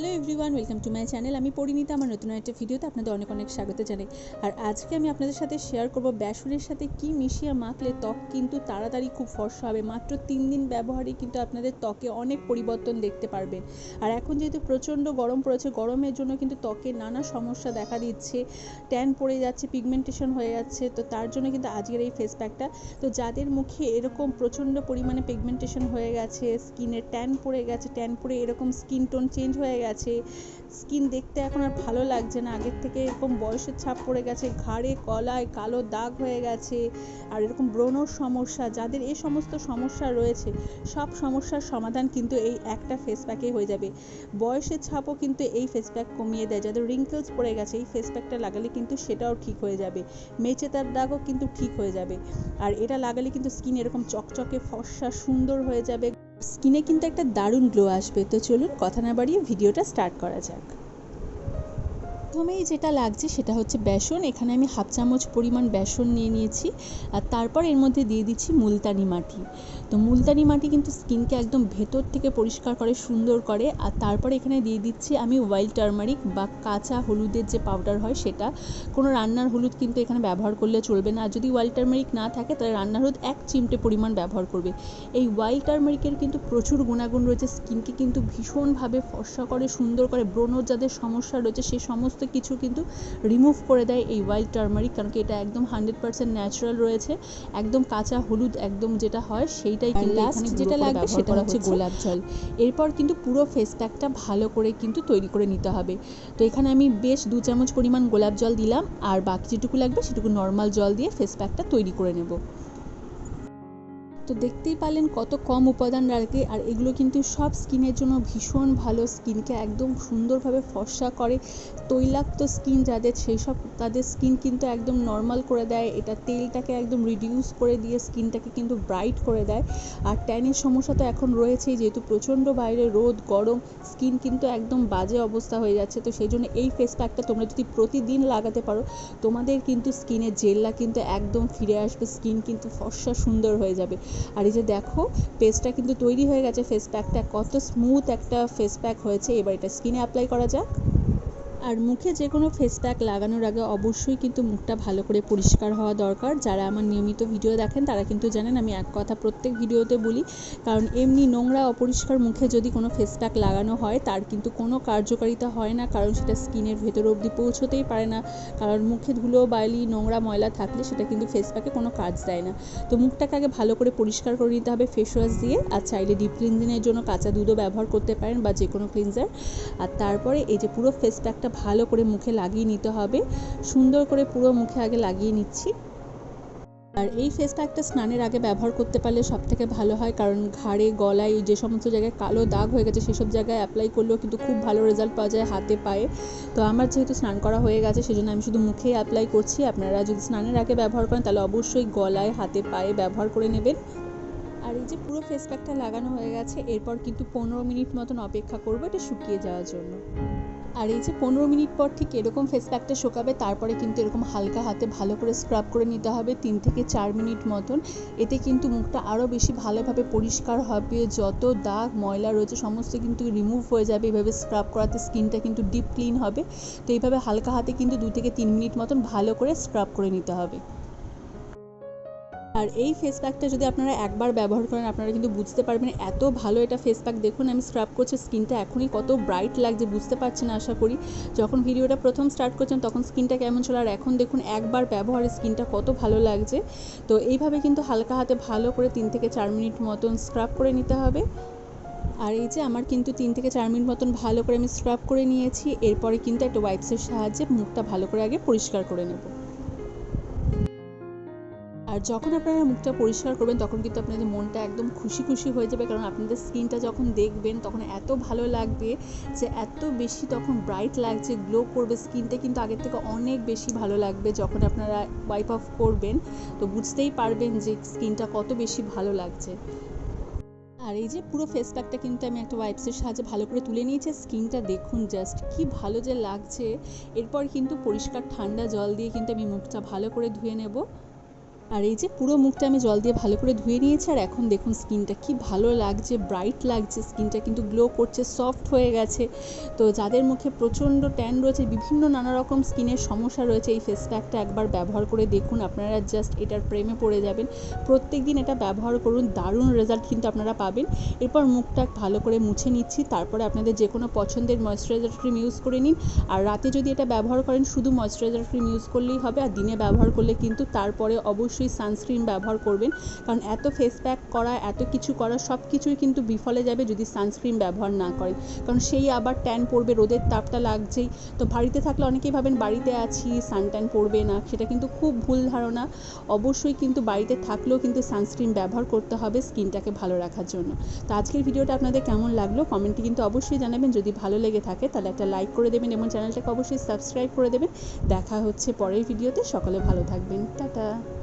Hello everyone, welcome to my channel. আমি পরিণীতা, আমার নতুন একটা ভিডিওতে আপনাদের অনেক অনেক স্বাগত জানাই। আর আজকে আমি আপনাদের সাথে শেয়ার করব বেসনের সাথে কি মিশিয়ে মাখলে ত্বক কিন্তু তাড়াতাড়ি খুব ফর্সা হবে। মাত্র তিন দিন ব্যবহারে কিন্তু আপনাদের ত্বকে অনেক পরিবর্তন দেখতে পারবেন। আর এখন যেহেতু প্রচণ্ড গরম পড়েছে, গরমের জন্য কিন্তু ত্বকে নানা সমস্যা দেখা দিচ্ছে। ট্যান পড়ে যাচ্ছে পিগমেন্টেশন হয়ে যাচ্ছে, তো তার জন্য কিন্তু আজকের এই ফেস প্যাকটা তো যাদের মুখে এরকম প্রচণ্ড পরিমাণে পিগমেন্টেশন হয়ে গেছে স্কিনের ট্যান পড়ে গেছে ট্যান পড়ে এরকম স্কিন টোন চেঞ্জ হয়ে গেছে স্কিন দেখতে এখন আর ভালো লাগছে না। আগের থেকে এরকম বয়সের ছাপ পড়ে গেছে, ঘাড়ে, গলায়, কালো দাগ হয়ে গেছে, আর এরকম ব্রণর সমস্যা, যাদের এই সমস্ত সমস্যা রয়েছে, সব সমস্যার সমাধান কিন্তু এই একটা ফেস প্যাকে হয়ে যাবে। বয়সের ছাপও কিন্তু এই ফেস প্যাক কমিয়ে দেয়। যাদের রিঙ্কেলস পড়ে গেছে, এই ফেস প্যাকটা লাগালে কিন্তু সেটাও ঠিক হয়ে যাবে। মেচে তার দাগও কিন্তু ঠিক হয়ে যাবে। আর এটা লাগালে কিন্তু স্কিন এরকম চকচকে, ফর্সা, সুন্দর হয়ে যাবে। স্কিনে কিন্তু একটা দারুণ গ্লো আসবে। তো চলুন কথা না বাড়িয়ে ভিডিওটা স্টার্ট করা যাক। প্রথমেই যেটা লাগছে সেটা হচ্ছে বেসন। এখানে আমি হাফ চামচ পরিমাণ বেসন নিয়ে নিয়েছি। আর তারপর এর মধ্যে দিয়ে দিচ্ছি মুলতানি মাটি। তো মুলতানি মাটি কিন্তু স্কিনকে একদম ভেতর থেকে পরিষ্কার করে, সুন্দর করে। আর তারপর এখানে দিয়ে দিচ্ছি আমি ওয়াইল্ড টার্মারিক বা কাঁচা হলুদের যে পাউডার হয় সেটা। কোনো রান্নার হলুদ কিন্তু এখানে ব্যবহার করলে চলবে না। আর যদি ওয়াইল্ড টার্মারিক না থাকে, তাহলে রান্নার হলুদ এক চিমটে পরিমাণ ব্যবহার করবে। এই ওয়াইল্ড টার্মারিকের কিন্তু প্রচুর গুণাগুণ রয়েছে। স্কিনকে কিন্তু ভীষণভাবে ফর্সা করে, সুন্দর করে, ব্রণর যাদের সমস্যা রয়েছে সেই সমস্ত কিছু কিন্তু রিমুভ করে দেয় এই ওয়াইল্ড টার্মারিক কারণ কি এটা একদম হান্ড্রেড পার্সেন্ট ন্যাচারাল রয়েছে একদম কাঁচা হলুদ একদম যেটা হয় সেইটাই কিন্তু যেটা লাগবে সেটা হচ্ছে গোলাপ জল। এরপর কিন্তু পুরো ফেস প্যাকটা ভালো করে কিন্তু তৈরি করে নিতে হবে। তো এখানে আমি বেশ দু চামচ পরিমাণ গোলাপ জল দিলাম আর বাকি যেটুকু লাগবে সেটুকু নর্মাল জল দিয়ে ফেস প্যাকটা তৈরি করে নেব। তো দেখতেই পারলেন কত কম উপাদান রাখে আর এগুলো কিন্তু সব স্কিনের জন্য ভীষণ ভালো স্কিনকে একদম সুন্দরভাবে ফর্সা করে। তৈলাক্ত স্কিন যাদের, সেই সব তাদের স্কিন কিন্তু একদম নর্মাল করে দেয়। এটা তেলটাকে একদম রিডিউস করে দিয়ে স্কিনটাকে কিন্তু ব্রাইট করে দেয়। আর ট্যানের সমস্যা তো এখন রয়েছেই, যেহেতু প্রচণ্ড বাইরে রোদ, গরম, স্কিন কিন্তু একদম বাজে অবস্থা হয়ে যাচ্ছে। তো সেই জন্য এই ফেস প্যাকটা তোমরা যদি প্রতিদিন লাগাতে পারো, তোমাদের কিন্তু স্কিনের জেল্লা কিন্তু একদম ফিরে আসবে, স্কিন কিন্তু ফর্সা সুন্দর হয়ে যাবে। আর এই যে দেখো পেস্টটা কিন্তু তৈরি হয়ে গেছে ফেস প্যাকটা কত স্মুথ একটা ফেস প্যাক হয়েছে। এবার এটা স্কিনে অ্যাপ্লাই করা যাক। আর মুখে যে কোনো ফেস প্যাক লাগানোর আগে অবশ্যই কিন্তু মুখটা ভালো করে পরিষ্কার হওয়া দরকার। যারা আমার নিয়মিত ভিডিও দেখেন, তারা কিন্তু জানেন আমি এক কথা প্রত্যেক ভিডিওতে বলি, কারণ এমনি নোংরা, অপরিষ্কার মুখে যদি কোনো ফেস প্যাক লাগানো হয়, তার কিন্তু কোনো কার্যকারিতা হয় না, কারণ সেটা স্কিনের ভেতর অবধি পৌঁছতেই পারে না। কারণ মুখে ধুলো, বালি, নোংরা ময়লা থাকলে সেটা কিন্তু ফেস প্যাকে কোনো কাজ দেয় না। তো মুখটাকে আগে ভালো করে পরিষ্কার করে নিতে হবে ফেস ওয়াশ দিয়ে, আর চাইলে ডিপ ক্লিনজিংয়ের জন্য কাঁচা দুধও ব্যবহার করতে পারেন বা যে কোনো ক্লিনজার আর তারপরে এই যে পুরো ফেস প্যাকটা ভালো করে মুখে লাগিয়ে নিতে হবে। সুন্দর করে পুরো মুখে আগে লাগিয়ে নিচ্ছি। আর এই ফেস প্যাকটা স্নানের আগে ব্যবহার করতে পারলে সব থেকে ভালো হয়, কারণ ঘাড়ে, গলায় যে সমস্ত জায়গায় কালো দাগ হয়ে গেছে সেসব জায়গায় অ্যাপ্লাই করলেও কিন্তু খুব ভালো রেজাল্ট পাওয়া যায় হাতে, পায়ে। তো আমার যেহেতু স্নান করা হয়ে গেছে, সেজন্য আমি শুধু মুখেই অ্যাপ্লাই করছি। আপনারা যদি স্নানের আগে ব্যবহার করেন, তাহলে অবশ্যই গলায়, হাতে, পায়ে ব্যবহার করে নেবেন। আর এই যে পুরো ফেস প্যাকটা লাগানো হয়ে গেছে, এরপর কিন্তু পনেরো মিনিট মতন অপেক্ষা করব এটা শুকিয়ে যাওয়ার জন্য। আর এই যে পনেরো মিনিট পর ঠিক এরকম ফেস প্যাকটা শুকাবে, তারপরে কিন্তু এরকম হালকা হাতে ভালো করে স্ক্রাব করে নিতে হবে তিন থেকে চার মিনিট মতন। এতে কিন্তু মুখটা আরও বেশি ভালোভাবে পরিষ্কার হবে, যত দাগ, ময়লা রয়েছে, সমস্ত কিন্তু রিমুভ হয়ে যাবে। এভাবে স্ক্রাব করাতে স্কিনটা কিন্তু ডিপ ক্লিন হবে। তো এইভাবে হালকা হাতে কিন্তু দু থেকে তিন মিনিট মতন ভালো করে স্ক্রাব করে নিতে হবে। আর এই ফেস প্যাকটা যদি আপনারা একবার ব্যবহার করেন, আপনারা কিন্তু বুঝতে পারবেন এত ভালো এটা ফেস প্যাক দেখুন, আমি স্ক্রাব করছি স্কিনটা এখনই কত ব্রাইট লাগছে, বুঝতে পারছেন আশা করি। যখন ভিডিওটা প্রথম স্টার্ট করছেন, তখন স্কিনটা কেমন ছিল? আর এখন দেখুন, একবার ব্যবহারে স্কিনটা কত ভালো লাগছে। তো এইভাবে কিন্তু হালকা হাতে ভালো করে তিন থেকে চার মিনিট মতন স্ক্রাব করে নিতে হবে। আর এই যে আমার কিন্তু তিন থেকে চার মিনিট মতন ভালো করে আমি স্ক্রাব করে নিয়েছি। এরপরে কিন্তু একটা ওয়াইপসের সাহায্যে মুখটা ভালো করে আগে পরিষ্কার করে নেব। আর যখন আপনারা মুখটা পরিষ্কার করবেন, তখন কিন্তু আপনাদের মনটা একদম খুশি খুশি হয়ে যাবে। কারণ আপনাদের স্কিনটা যখন দেখবেন, তখন এত ভালো লাগবে যে, এত বেশি তখন ব্রাইট লাগছে গ্লো করবে স্কিনটা কিন্তু আগের থেকে অনেক বেশি ভালো লাগবে যখন আপনারা ওয়াইপ অফ করবেন। তো বুঝতেই পারবেন যে স্কিনটা কত বেশি ভালো লাগছে। আর এই যে পুরো ফেস প্যাকটা কিন্তু আমি একটা ওয়াইপসের সাহায্যে ভালো করে তুলে নিয়েছি। স্কিনটা দেখুন জাস্ট কি ভালো যে লাগছে। এরপর কিন্তু পরিষ্কার ঠান্ডা জল দিয়ে কিন্তু আমি মুখটা ভালো করে ধুয়ে নেব। আর এই যে পুরো মুখটা আমি জল দিয়ে ভালো করে ধুয়ে নিয়েছি, আর এখন দেখুন স্কিনটা কি ভালো লাগছে ব্রাইট লাগছে, স্কিনটা কিন্তু গ্লো করছে সফট হয়ে গেছে। তো যাদের মুখে প্রচণ্ড ট্যান রয়েছে, বিভিন্ন নানা রকম স্কিনের সমস্যা রয়েছে, এই ফেস প্যাকটা একবার ব্যবহার করে দেখুন, আপনারা জাস্ট এটার প্রেমে পড়ে যাবেন। প্রত্যেক দিন এটা ব্যবহার করুন, দারুণ রেজাল্ট কিন্তু আপনারা পাবেন। এরপর মুখটা ভালো করে মুছে নিচ্ছি, তারপরে আপনাদের যে কোনো পছন্দের ময়শ্চারাইজার ক্রিম ইউজ করে নিন। আর রাতে যদি এটা ব্যবহার করেন, শুধু ময়শ্চারাইজার ক্রিম ইউজ করলেই হবে, আর দিনে ব্যবহার করলে কিন্তু তারপরে অবশ্যই সানস্ক্রিন ব্যবহার করবেন। কারণ এত ফেস প্যাক করা, এত কিছু করা সব কিছুই কিন্তু বিফলে যাবে যদি সানস্ক্রিন ব্যবহার না করেন। কারণ সেই আবার ট্যান পড়বে, রোদের তাপটা লাগছেই। তো বাড়িতে থাকলে অনেকেই ভাবেন, বাড়িতে আছি সান ট্যান পড়বে না। সেটা কিন্তু খুব ভুল ধারণা। অবশ্যই কিন্তু বাড়িতে থাকলেও কিন্তু সানস্ক্রিন ব্যবহার করতে হবে স্কিনটাকে ভালো রাখার জন্য। তো আজকের ভিডিওটা আপনাদের কেমন লাগল? কমেন্টে কিন্তু অবশ্যই জানাবেন। যদি ভালো লেগে থাকে, তাহলে একটা লাইক করে দেবেন এবং চ্যানেলটাকে অবশ্যই সাবস্ক্রাইব করে দেবেন। দেখা হচ্ছে পরের ভিডিওতে। সকলে ভালো থাকবেন। টাটা!